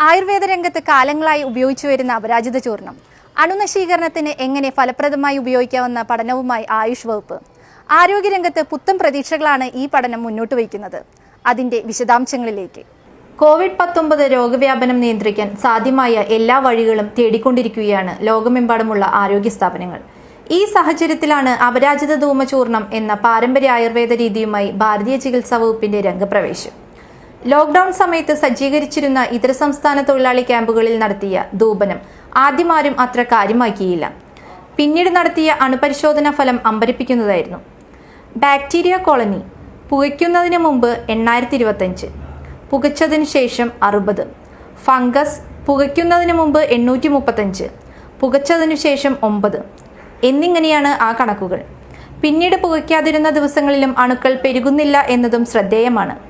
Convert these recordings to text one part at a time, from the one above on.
ആയുർവേദ രംഗത്ത് കാലങ്ങളായി ഉപയോഗിച്ചു വരുന്ന അപരാജിത ചൂർണം അണുനശീകരണത്തിന് എങ്ങനെ ഫലപ്രദമായി ഉപയോഗിക്കാവുന്ന പഠനവുമായി ആയുഷ് വകുപ്പ്. ആരോഗ്യരംഗത്ത് പുത്തൻ പ്രതീക്ഷകളാണ് ഈ പഠനം മുന്നോട്ട് വയ്ക്കുന്നത്. അതിന്റെ വിശദാംശങ്ങളിലേക്ക്. കോവിഡ് പത്തൊമ്പത് രോഗവ്യാപനം നിയന്ത്രിക്കാൻ സാധ്യമായ എല്ലാ വഴികളും തേടിക്കൊണ്ടിരിക്കുകയാണ് ലോകമെമ്പാടുമുള്ള ആരോഗ്യ സ്ഥാപനങ്ങൾ. ഈ സാഹചര്യത്തിലാണ് അപരാജിത ധൂമചൂർണം എന്ന പാരമ്പര്യ ആയുർവേദ രീതിയുമായി ഭാരതീയ ചികിത്സാ വകുപ്പിന്റെ രംഗപ്രവേശം. ലോക്ഡൌൺ സമയത്ത് സജ്ജീകരിച്ചിരുന്ന ഇതര സംസ്ഥാന തൊഴിലാളി ക്യാമ്പുകളിൽ നടത്തിയ ധൂപനം ആദ്യമാരും അത്ര കാര്യമാക്കിയില്ല. പിന്നീട് നടത്തിയ അണുപരിശോധനാ ഫലം അമ്പരിപ്പിക്കുന്നതായിരുന്നു. ബാക്ടീരിയ കോളനി പുകയ്ക്കുന്നതിന് മുമ്പ് എണ്ണായിരത്തി ഇരുപത്തഞ്ച് പുകച്ചതിന് ശേഷം അറുപത് ഫംഗസ് പുകയ്ക്കുന്നതിന് മുമ്പ് എണ്ണൂറ്റി മുപ്പത്തഞ്ച് പുകച്ചതിനു ശേഷം ഒമ്പത് എന്നിങ്ങനെയാണ് ആ കണക്കുകൾ. പിന്നീട് പുകയ്ക്കാതിരുന്ന ദിവസങ്ങളിലും അണുക്കൾ പെരുകുന്നില്ല എന്നതും ശ്രദ്ധേയമാണ്.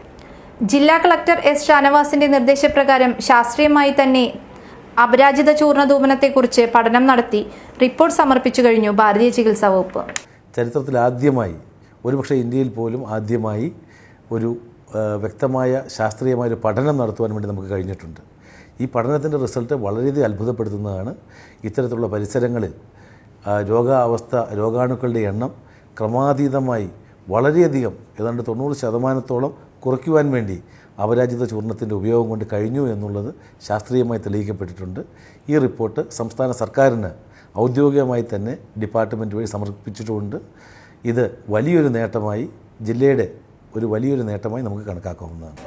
ജില്ലാ കളക്ടർ എസ് ഷാനവാസിന്റെ നിർദ്ദേശപ്രകാരം ശാസ്ത്രീയമായി തന്നെ അപരാജിത ചൂർണധൂപനത്തെക്കുറിച്ച് പഠനം നടത്തി റിപ്പോർട്ട് സമർപ്പിച്ചു കഴിഞ്ഞു ഭാരതീയ ചികിത്സാ വകുപ്പ്. ചരിത്രത്തിൽ ആദ്യമായി ഒരുപക്ഷെ ഇന്ത്യയിൽ പോലും ആദ്യമായി ഒരു വ്യക്തമായ ശാസ്ത്രീയമായ ഒരു പഠനം നടത്തുവാൻ വേണ്ടി നമുക്ക് കഴിഞ്ഞിട്ടുണ്ട്. ഈ പഠനത്തിന്റെ റിസൾട്ട് വളരെയധികം അത്ഭുതപ്പെടുത്തുന്നതാണ് ഇത്തരത്തിലുള്ള പരിസരങ്ങളിൽ രോഗാവസ്ഥ രോഗാണുക്കളുടെ എണ്ണം ക്രമാതീതമായി വളരെയധികം ഏതാണ്ട് തൊണ്ണൂറ് ശതമാനത്തോളം കുറയ്ക്കുവാൻ വേണ്ടി അപരാജിത ചൂർണത്തിന്റെ ഉപയോഗം കൊണ്ട് കഴിഞ്ഞു എന്നുള്ളത് ശാസ്ത്രീയമായി തെളിയിക്കപ്പെട്ടിട്ടുണ്ട്. ഈ റിപ്പോർട്ട് സംസ്ഥാന സർക്കാരിന് ഔദ്യോഗികമായി തന്നെ ഡിപ്പാർട്ട്മെന്റ് വഴി സമർപ്പിച്ചിട്ടുണ്ട്. ഇത് വലിയൊരു നേട്ടമായി ജില്ലയുടെ ഒരു വലിയൊരു നേട്ടമായി നമുക്ക് കണക്കാക്കാവുന്നതാണ്.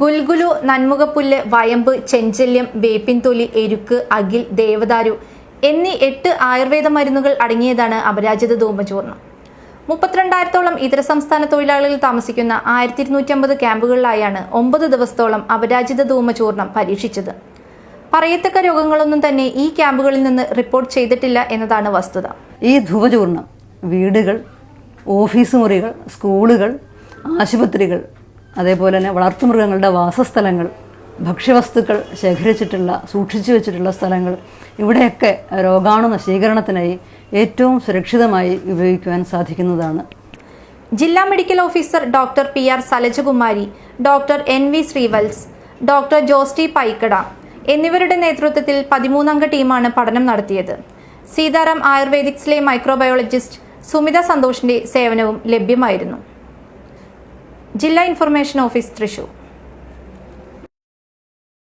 ഗുൽഗുലു നന്മുഖപ്പുല്ല് വയമ്പ് ചെഞ്ചല്യം വേപ്പിൻതൊലി എരുക്ക് അകിൽ ദേവദാരു എന്നീ എട്ട് ആയുർവേദ മരുന്നുകൾ അടങ്ങിയതാണ് അപരാജിത ധൂമചൂർണം മുപ്പത്തിരണ്ടായിരത്തോളം ഇതര സംസ്ഥാന തൊഴിലാളികൾ താമസിക്കുന്ന ആയിരത്തി ഇരുന്നൂറ്റി അമ്പത് ക്യാമ്പുകളിലായാണ് ഒമ്പത് ദിവസത്തോളം അപരാജിത ധൂമചൂർണം പരീക്ഷിച്ചത്. പറയത്തക്ക രോഗങ്ങളൊന്നും തന്നെ ഈ ക്യാമ്പുകളിൽ നിന്ന് റിപ്പോർട്ട് ചെയ്തിട്ടില്ല എന്നതാണ് വസ്തുത. ഈ ധൂപചൂർണം വീടുകൾ ഓഫീസ് മുറികൾ സ്കൂളുകൾ ആശുപത്രികൾ അതേപോലെ തന്നെ വളർത്തുമൃഗങ്ങളുടെ വാസസ്ഥലങ്ങൾ ഭക്ഷ്യവസ്തുക്കൾ ശേഖരിച്ചിട്ടുള്ള സൂക്ഷിച്ചു വെച്ചിട്ടുള്ള സ്ഥലങ്ങൾ. ഇവിടെയൊക്കെ രോഗാണു നശീകരണത്തിനായി ഏറ്റവും സുരക്ഷിതമായി ഉപയോഗിക്കുവാൻ സാധിക്കുന്നതാണ്. ജില്ലാ medical officer doctor P R Salajakumari doctor N V Sreevats doctor Josti Paikada എന്നിവരുടെ നേതൃത്വത്തിൽ പതിമൂന്നംഗ ടീമാണ് പഠനം നടത്തിയത്. സീതാറാം ആയുർവേദിക്സിലെ മൈക്രോബയോളജിസ്റ്റ് സുമിത സന്തോഷിന്റെ സേവനവും ലഭ്യമായിരുന്നു. ജില്ലാ ഇൻഫർമേഷൻ ഓഫീസ് തൃശൂർ.